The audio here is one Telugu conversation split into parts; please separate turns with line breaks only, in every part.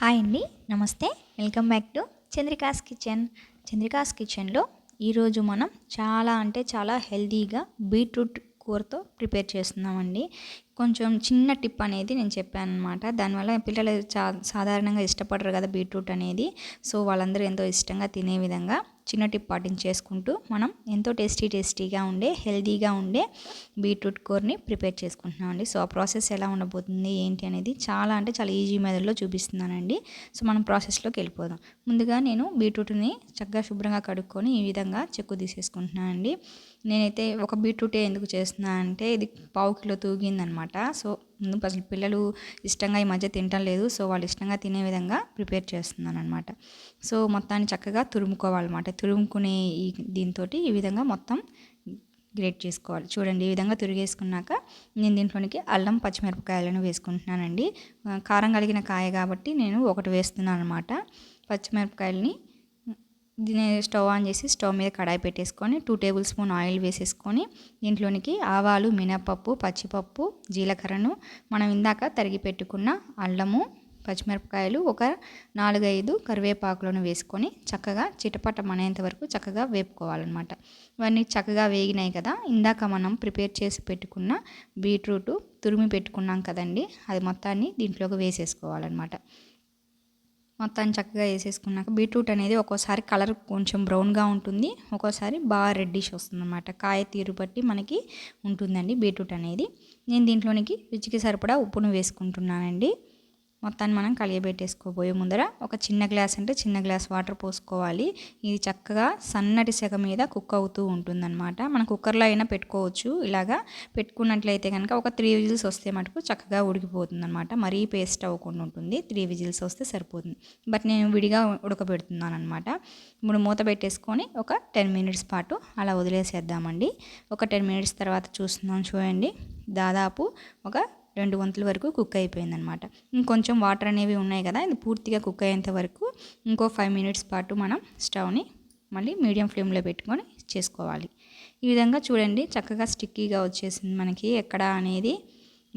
హాయ్ అండి నమస్తే. Welcome back to Chandrika's kitchen. Chandrika's కిచెన్లో ఈరోజు మనం చాలా అంటే చాలా హెల్తీగా బీట్రూట్ కూరతో ప్రిపేర్ చేస్తున్నామండి. కొంచెం చిన్న టిప్ అనేది నేను చెప్పాను అనమాట దానివల్ల పిల్లలు చా సాధారణంగా ఇష్టపడరు కదా బీట్రూట్ అనేది. సో వాళ్ళందరూ ఎంతో ఇష్టంగా తినే విధంగా చిన్న టిప్ పాటించేసుకుంటూ మనం ఎంతో టేస్టీ టేస్టీగా ఉండే హెల్తీగా ఉండే బీట్రూట్ కూరని ప్రిపేర్ చేసుకుంటున్నాం అండి. సో ఆ ప్రాసెస్ ఎలా ఉండబోతుంది ఏంటి అనేది చాలా అంటే చాలా ఈజీ మెథడ్లో చూపిస్తున్నానండి. సో మనం ప్రాసెస్లోకి వెళ్ళిపోదాం. ముందుగా నేను బీట్రూట్ని చక్కగా శుభ్రంగా కడుక్కొని ఈ విధంగా చెక్కు తీసేసుకుంటున్నానండి. నేనైతే ఒక బీట్రూటే ఎందుకు చేస్తున్నాను అంటే ఇది పావు కిలో తూగిందనమాట సో అసలు పిల్లలు ఇష్టంగా ఈ మధ్య తింటం లేదు. సో వాళ్ళు ఇష్టంగా తినే విధంగా ప్రిపేర్ చేస్తున్నాను అనమాట సో మొత్తాన్ని చక్కగా తురుముకోవాలన్నమాట. తురుముకునే ఈ దీంతో ఈ విధంగా మొత్తం గ్రేట్ చేసుకోవాలి. చూడండి ఈ విధంగా తురిగేసుకున్నాక నేను దీంట్లోనికి అల్లం పచ్చిమిరపకాయలను వేసుకుంటున్నానండి. కారం కలిగిన కాయ కాబట్టి నేను ఒకటి వేస్తున్నాను అనమాట పచ్చిమిరపకాయలని దీన్ని స్టవ్ ఆన్ చేసి స్టవ్ మీద కడాయి పెట్టేసుకొని టూ టేబుల్ స్పూన్ ఆయిల్ వేసేసుకొని దీంట్లోనికి ఆవాలు మినపప్పు పచ్చిపప్పు జీలకర్రను మనం ఇందాక తరిగి పెట్టుకున్న అల్లము పచ్చిమిరపకాయలు ఒక నాలుగైదు కరివేపాకులను వేసుకొని చక్కగా చిటపటమనేంత వరకు చక్కగా వేపుకోవాలన్నమాట. ఇవన్నీ చక్కగా వేగినాయి కదా ఇందాక మనం ప్రిపేర్ చేసి పెట్టుకున్న బీట్రూట్ తురిమి పెట్టుకున్నాం కదండి అది మొత్తాన్ని దీంట్లోకి వేసేసుకోవాలన్నమాట. మొత్తాన్ని చక్కగా వేసేసుకున్నాక బీట్రూట్ అనేది ఒక్కోసారి కలర్ కొంచెం బ్రౌన్గా ఉంటుంది. ఒక్కోసారి బాగా రెడ్డిష్ వస్తుంది అనమాట కాయ తీరు బట్టి మనకి ఉంటుందండి బీట్రూట్ అనేది. నేను దీంట్లోనికి రుచికి సరిపడా ఉప్పును వేసుకుంటున్నానండి. మొత్తాన్ని మనం కలియబెట్టేసుకోబోయే ముందర ఒక చిన్న గ్లాస్ అంటే చిన్న గ్లాస్ వాటర్ పోసుకోవాలి. ఇది చక్కగా సన్నటి సెగ మీద కుక్ అవుతూ ఉంటుందన్నమాట. మనం కుక్కర్లో అయినా పెట్టుకోవచ్చు. ఇలాగా పెట్టుకున్నట్లయితే కనుక ఒక త్రీ విజిల్స్ వస్తే మటుకు చక్కగా ఉడికిపోతుందన్నమాట. మరీ పేస్ట్ అవ్వకుండా ఉంటుంది. త్రీ విజిల్స్ వస్తే సరిపోతుంది. బట్ నేను విడిగా ఉడకబెడుతున్నాను అనమాట ఇప్పుడు మూత పెట్టేసుకొని ఒక టెన్ మినిట్స్ పాటు అలా వదిలేసేద్దామండి. ఒక టెన్ మినిట్స్ తర్వాత చూస్తున్నాం చూడండి. దాదాపు ఒక రెండు వంతుల వరకు కుక్ అయిపోయిందనమాట. ఇంకొంచెం వాటర్ అనేవి ఉన్నాయి కదా ఇది పూర్తిగా కుక్ అయ్యేంత వరకు ఇంకో ఫైవ్ మినిట్స్ పాటు మనం స్టవ్ని మళ్ళీ మీడియం ఫ్లేమ్లో పెట్టుకొని చేసుకోవాలి. ఈ విధంగా చూడండి చక్కగా స్టిక్కీగా వచ్చేసింది మనకి ఎక్కడ అనేది.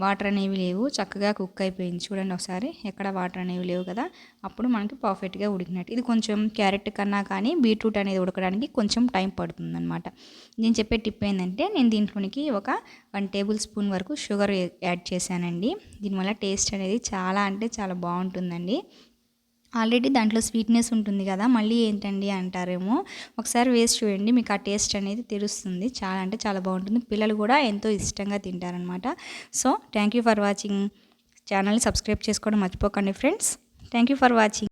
వాటర్ అనేవి లేవు. చక్కగా కుక్ అయిపోయింది చూడండి ఒకసారి. ఎక్కడ వాటర్ అనేవి లేవు కదా. అప్పుడు మనకి పర్ఫెక్ట్గా ఉడికినట్టు. ఇది కొంచెం క్యారెట్ కన్నా కానీ బీట్రూట్ అనేది ఉడకడానికి కొంచెం టైం పడుతుంది అనమాట నేను చెప్పే టిప్ ఏంటంటే నేను దీంట్లోనికి ఒక వన్ టేబుల్ స్పూన్ వరకు షుగర్ యాడ్ చేశానండి. దీనివల్ల టేస్ట్ అనేది చాలా అంటే చాలా బాగుంటుందండి. ఆల్రెడీ దాంట్లో స్వీట్నెస్ ఉంటుంది కదా మళ్ళీ ఏంటండి అంటారేమో. ఒకసారి వేసి చూడండి మీకు ఆ టేస్ట్ అనేది తెలుస్తుంది. చాలా అంటే చాలా బాగుంటుంది. పిల్లలు కూడా ఎంతో ఇష్టంగా తింటారనమాట so thank you for watching ఛానల్ని సబ్స్క్రైబ్ చేసుకోవడం మర్చిపోకండి friends thank you for watching